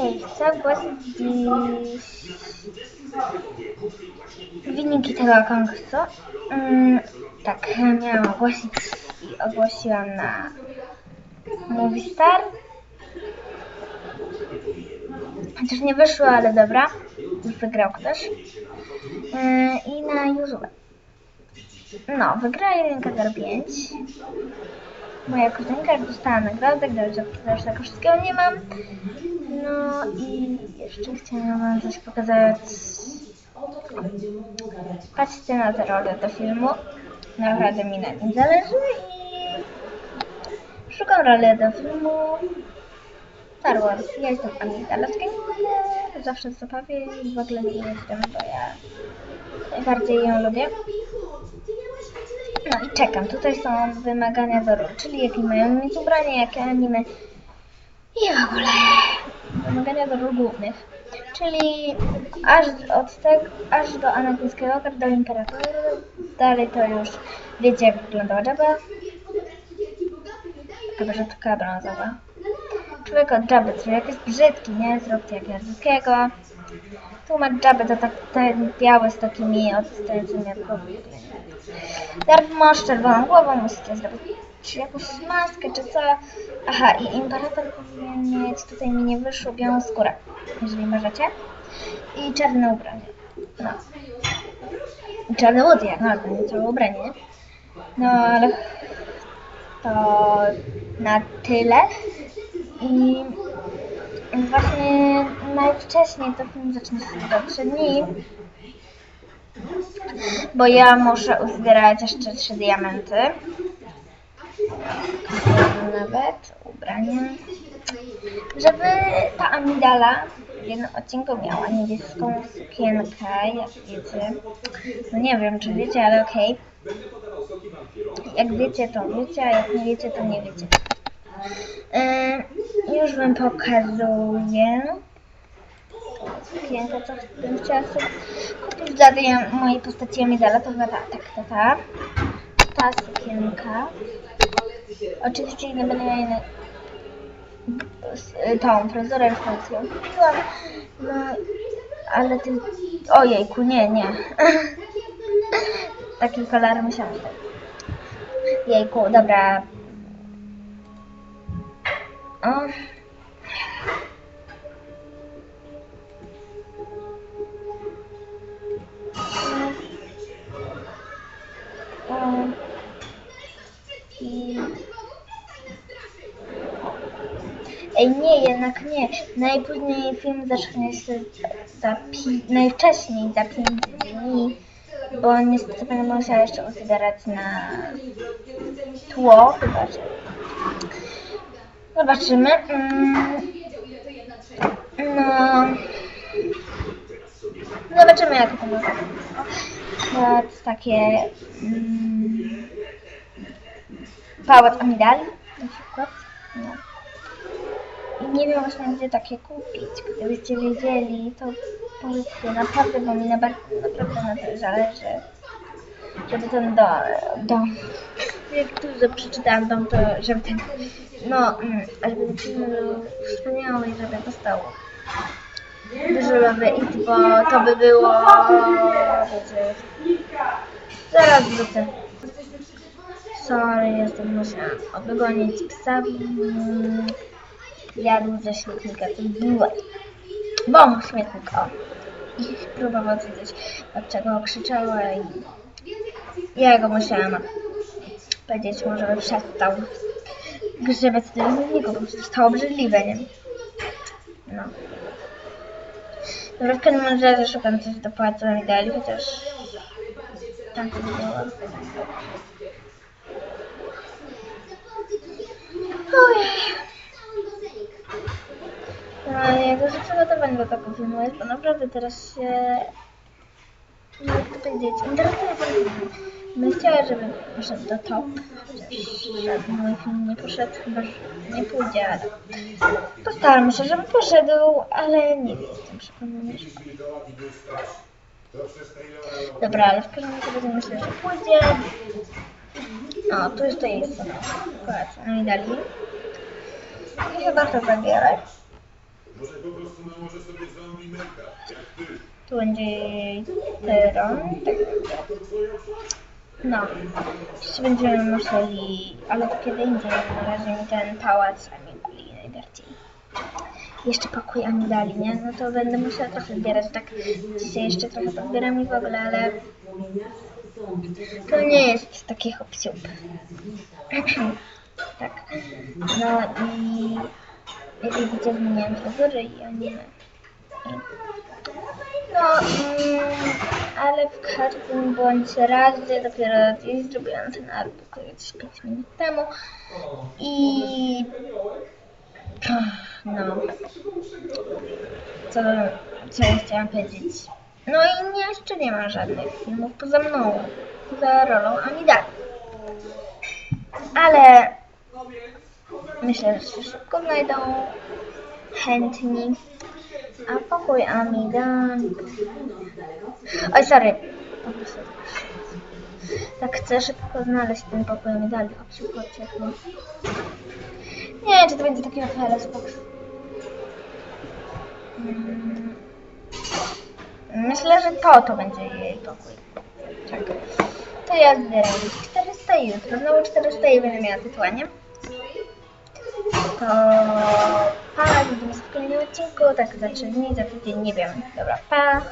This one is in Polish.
Okej, ogłosić dziś wyniki tego konkursu. Mm, tak, miałam ogłosić ogłosiłam na Movistar. Chociaż nie wyszło, ale dobra. Wygrał ktoś. Yy, I na YouTube. No, wygrała Jelenka 05. Moja kuzynka już dostała nagrodę, gdyż tego wszystkiego nie mam. No i jeszcze chciałam coś pokazać. Patrzcie na te role do filmu. Naprawdę mi na nim zależy i szukam roli do filmu Star Wars. Ja jestem Amidala z Gameplay, zawsze w zabawie i w ogóle nie jestem, bo ja najbardziej ją lubię. No i czekam. Tutaj są wymagania do ról, czyli jakie mają mieć ubranie, jakie anime i w ogóle wymagania do ról głównych. Czyli aż od tego, aż do Anakin okra do Imperatora. Dalej to już wiecie jak wyglądała Jabba. Chyba, że taka brązowa. Człowiek od Jabby, czyli jak jest brzydki, nie? Zróbcie jak Jarzyckiego. Tłumacz Jabby to tak ten biały z takimi odstającymi od głowy. Darth Maul z czerwoną głową musicie zrobić jakąś maskę, czy co. Aha, i imperator powinien mieć, tutaj mi nie wyszło, białą skórę, jeżeli możecie. I czarne ubranie. No. I czarny łód, no, to nie całe ubranie, nie? No, ale to na tyle. I właśnie najwcześniej to film zacznie się za 3 dni. Bo ja muszę uzbierać jeszcze trzy diamenty. Nawet ubranie. Żeby ta amidala w jednym odcinku miała niebieską sukienkę, jak wiecie. No nie wiem, czy wiecie, ale okej. Jak wiecie, to wiecie, a jak nie wiecie, to nie wiecie. Yy, już wam pokazuję sukienkę, co bym chciała sobie kupić dla tej mojej postaci Amidala, to chyba ta, tak, to ta. Ta sukienka. Oczywiście nie będę miała innej z- tą fryzurę już teraz ją kupiłam. No, ale ty... Ojejku, nie, nie. Taki kolor musiałam. Jejku, dobra. I... Ej, nie, jednak nie. Najpóźniej film zacznie się za pi... najwcześniej za 5 dni, bo niestety będę musiała jeszcze uzbierać na tło, chyba że. Zobaczymy. Mm. No. Zobaczymy jak to będzie. Jest takie mm, pałac Amidali na przykład. No. I nie wiem właśnie gdzie takie kupić. Gdybyście wiedzieli, to powiedzcie naprawdę, bo mi na naprawdę na tym zależy. Żeby ten do, dom, dużo przeczytałam dom, to żeby no, mm, żeby ten film był wspaniały i żeby dostał dużo it, bo to by było, zaraz wrócę. Sorry, jestem musiałam odgonić psa. Jadł ze śmietnika, to było. Bo śmietnik, o. I próbował coś, od czego krzyczała i ja go musiałam powiedzieć, może by przestał grzebać z tym śmietniku, bo przecież to obrzydliwe, nie? No. Dobra, w każdym razie szukam coś do płacenia dali, chociaż tam to było. Ojej. No, ja dużo przygotowań do tego filmu jest, naprawdę teraz się... No, jak to powiedzieć, interesuje film. Bym chciała, żeby poszedł do top, żaden mój film nie poszedł, chyba nie pójdzie, ale postaram się, żeby poszedł, ale nie jestem przekonana, że Dobra, ale w każdym razie myślę, że pójdzie. O, tu jeszcze jest sobie kolację. No i dali. I chyba to zabierać. Może po prostu Tu będzie jej peron. Tak no, jeszcze będziemy musieli, ale kiedy indziej, na razie mi ten pałac amidali najbardziej. Jeszcze pokój amidali, nie? No to będę musiała trochę zbierać, tak dzisiaj jeszcze trochę pozbieram i w ogóle, ale to nie jest taki hop tak, no i jak widzicie zmieniłam fryzurę i anime. I no, ale w każdym bądź razie dopiero dziś zrobiłam ten album jakieś 5 minut temu. I no. Co, co ja chciałam powiedzieć? No i nie, jeszcze nie ma żadnych filmów poza mną poza rolą Amidali ale myślę, że się szybko znajdą chętni a pokój Amidan. Oj, sorry. Tak chcę szybko znaleźć ten pokój Amidali. O, przychodźcie. No. Nie wiem, czy to będzie taki łatwy, spoko. Mm. Myślę, że to, to będzie jej pokój. Czekaj. To ja zbieram 400 i jutro. Znowu 400 i będę miała tytułanie to pa, w kolejnym odcinku, tak za 3 dni, za tydzień, nie wiem. Dobra, pa!